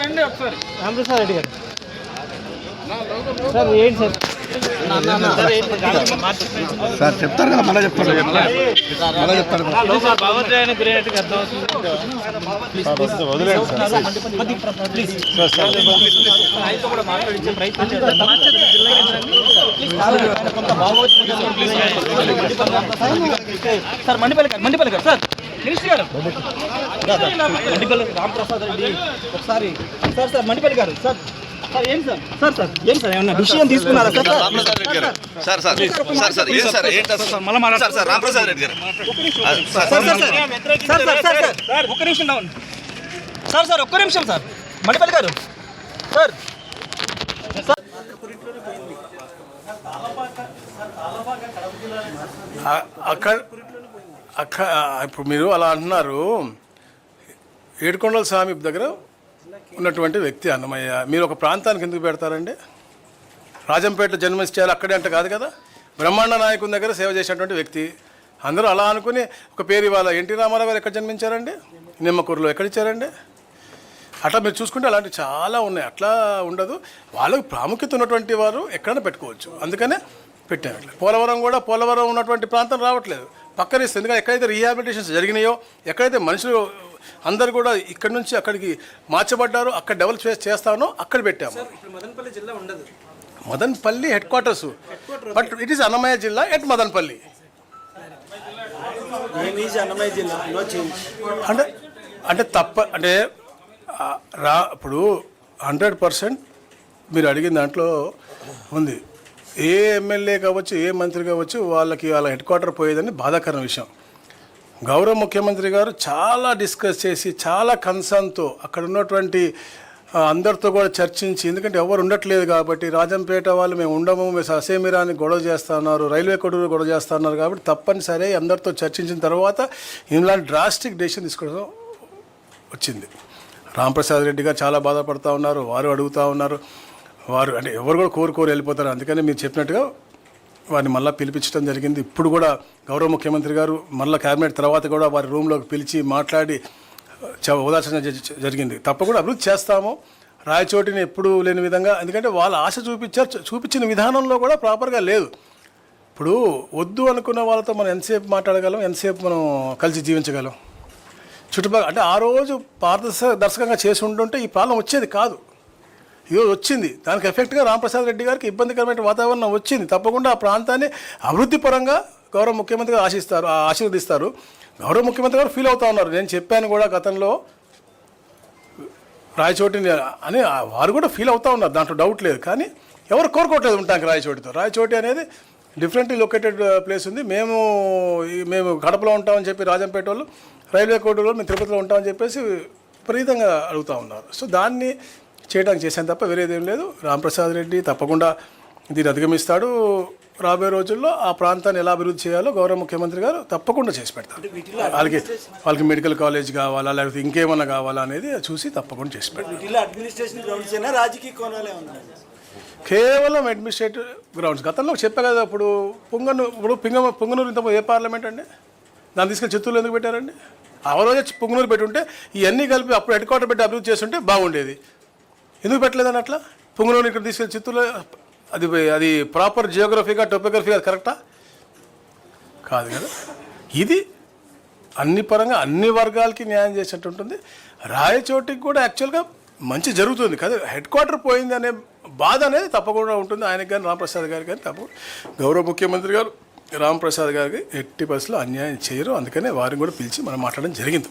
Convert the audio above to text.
రండి ఒకసారి. రామప్రసాద్ రెడ్డి గారు సార్ ఏంటి సార్? సార్ చెప్తారు కదా మళ్ళీ చెప్తారు. మళ్ళీ చెప్తారు. సార్ మండిపల్లి గారు మండిపల్లి గారు సార్. మినిస్టర్ గారు. మండిపల్లి. రామప్రసాద్ రెడ్డి ఒకసారి. సార్ సార్ మండిపల్లి గారు sir. Sir sir sir sir sir sir sir sir sir నిమిషం సార్ సార్ ఒక్క నిమిషం సార్ మణిపల్లి గారు సార్ అక్కడ అక్క ఇప్పుడు మీరు అలా అంటున్నారు ఏడుకొండల స్వామి దగ్గర ఉన్నటువంటి వ్యక్తి అన్నమయ్య. మీరు ఒక ప్రాంతానికి ఎందుకు పెడతారండి? రాజంపేట జన్మించాలి అక్కడే అంటే కాదు కదా? బ్రహ్మాండ నాయకుని దగ్గర సేవ చేసినటువంటి వ్యక్తి. అందరూ అలా అనుకుని ఒక పేరు ఇవాళ ఎన్టీ రామారావు గారు ఎక్కడ జన్మించారండి? నిమ్మకూరులో ఎక్కడ ఇచ్చారండి? అట్లా మీరు చూసుకుంటే అలాంటివి చాలా ఉన్నాయి. అట్లా ఉండదు. వాళ్ళకు ప్రాముఖ్యత ఉన్నటువంటి వారు ఎక్కడైనా పెట్టుకోవచ్చు. అందుకనే ఇట్లా పోలవరం కూడా పోలవరం ఉన్నటువంటి ప్రాంతం రావట్లేదు. పక్కన ఇస్తుంది ఎందుకంటే ఎక్కడైతే రీహాబిలిటేషన్స్ జరిగినాయో ఎక్కడైతే మనుషులు అందరు కూడా ఇక్కడ నుంచి అక్కడికి మార్చబడ్డారో అక్కడ డెవలప్ చేసి చేస్తానో అక్కడ పెట్టాము. మదనపల్లి జిల్లా ఉండదు. Madanapalle headquarters but it is Annamayya జిల్లా? ఎట్ మదన్పల్లి అంటే అంటే తప్ప అంటే రా ఇప్పుడు హండ్రెడ్ పర్సెంట్ మీరు అడిగిన దాంట్లో ఉంది. ఏ ఎమ్మెల్యే కావచ్చు ఏ మంత్రి కావచ్చు వాళ్ళకి వాళ్ళ హెడ్ క్వార్టర్ పోయేదని బాధాకరమైన విషయం. గౌరవ ముఖ్యమంత్రి గారు చాలా డిస్కస్ చేసి చాలా కన్సర్న్తో అక్కడ ఉన్నటువంటి అందరితో కూడా చర్చించి ఎందుకంటే ఎవరు ఉండట్లేదు కాబట్టి రాజంపేట వాళ్ళు మేము ఉండము మేము అసేమిరాని గొడవ చేస్తున్నారు రైల్వే కొడుకు గొడవ చేస్తున్నారు కాబట్టి తప్పనిసరి అందరితో చర్చించిన తర్వాత ఇలాంటి డ్రాస్టిక్ డెసిషన్ తీసుకోవడం వచ్చింది. రాంప్రసాద్ రెడ్డి గారు చాలా బాధపడుతూ ఉన్నారు వారు అడుగుతూ ఉన్నారు. వారు అంటే ఎవరు కూడా కోరుకోరు వెళ్ళిపోతారు. అందుకని మీరు చెప్పినట్టుగా వారిని మళ్ళీ పిలిపించడం జరిగింది. ఇప్పుడు కూడా గౌరవ ముఖ్యమంత్రి గారు మళ్ళీ క్యాబినెట్ తర్వాత కూడా వారి రూమ్లోకి పిలిచి మాట్లాడి ఉదాసన ఓదార్చన జ- జరిగింది. తప్పకుండా అభివృద్ధి చేస్తాము. రాయచోటిని ఎప్పుడు లేని విధంగా ఎందుకంటే వాళ్ళ ఆశ చూపించారు చూపించిన విధానంలో కూడా ప్రాపర్గా లేదు. ఇప్పుడు వద్దు అనుకున్న వాళ్ళతో మనం ఎంతసేపు మాట్లాడగలం ఎంతసేపు మనం కలిసి జీవించగలం? చుట్టుపక్కల అంటే ఆ రోజు పారదర్శ దర్శకంగా చేసి ఉంటుంటే ఈ ప్రాబ్లం వచ్చేది కాదు. ఈరోజు వచ్చింది. దానికి ఎఫెక్ట్గా రామప్రసాద్ రెడ్డి గారికి ఇబ్బందికరమైన వాతావరణం వచ్చింది. తప్పకుండా ఆ ప్రాంతాన్ని అభివృద్ధి పరంగా గౌరవ ముఖ్యమంత్రి గారు ఆశిస్తారు ఆ ఆశీర్వదిస్తారు. గౌరవ ముఖ్యమంత్రి గారు ఫీల్ అవుతా ఉన్నారు. నేను చెప్పాను కూడా గతంలో రాయచోటిని అని వారు కూడా ఫీల్ అవుతా ఉన్నారు. దాంట్లో డౌట్ లేదు. కానీ ఎవరు కోరుకోవట్లేదు ఉంటానికి రాయచోటితో. రాయచోటి అనేది డిఫరెంట్లీ లొకేటెడ్ ప్లేస్ ఉంది. మేము మేము కడపలో ఉంటామని చెప్పి రాజంపేట వాళ్ళు రైల్వే కోర్టులో మేము తిరుపతిలో ఉంటామని చెప్పేసి విపరీతంగా అడుగుతూ ఉన్నారు. సో దాన్ని చేయడానికి చేశాను తప్ప వేరేదేం లేదు. రాంప్రసాద్ రెడ్డి తప్పకుండా దీన్ని అధిగమిస్తాడు. రాబోయే రోజుల్లో ఆ ప్రాంతాన్ని ఎలా అభివృద్ధి చేయాలో గౌరవ ముఖ్యమంత్రి గారు తప్పకుండా చేసి పెడతారు. వాళ్ళకి వాళ్ళకి మెడికల్ కాలేజ్ కావాలా లేకపోతే ఇంకేమన్నా కావాలా అనేది చూసి తప్పకుండా చేసి పెడతారు. కేవలం అడ్మినిస్ట్రేటివ్ గ్రౌండ్స్ గతంలో చెప్పా కదా ఇప్పుడు పొంగను ఇప్పుడు పింగ పొంగనూరు ఇంత ఏ పార్లమెంట్ అండి? దాన్ని తీసుకెళ్ళి చిత్తూరులో ఎందుకు పెట్టారండి? ఆ రోజే పొంగనూరు పెట్టుంటే ఇవన్నీ కలిపి అప్పుడు హెడ్ క్వార్టర్ పెట్టి అభివృద్ధి చేస్తుంటే బాగుండేది. ఎందుకు పెట్టలేదని అట్లా? పొంగులోని ఇక్కడ తీసుకెళ్ళి చిత్తూరులో అది అది ప్రాపర్ జియోగ్రఫీగా టోపోగ్రఫీగా కరెక్టా కాదు కదా. ఇది అన్ని పరంగా అన్ని వర్గాలకి న్యాయం చేసినట్టు ఉంటుంది. రాయచోటికి కూడా యాక్చువల్గా మంచి జరుగుతుంది. కదా హెడ్ క్వార్టర్ పోయింది అనే బాధ అనేది తప్పకుండా ఉంటుంది. ఆయనకి కానీ రామప్రసాద్ గారికి కానీ తప్పకుండా. గౌరవ ముఖ్యమంత్రి గారు రామప్రసాద్ గారికి ఎట్టి పరిస్థితుల్లో అన్యాయం చేయరు. అందుకనే వారిని కూడా పిలిచి మనం మాట్లాడడం జరిగింది.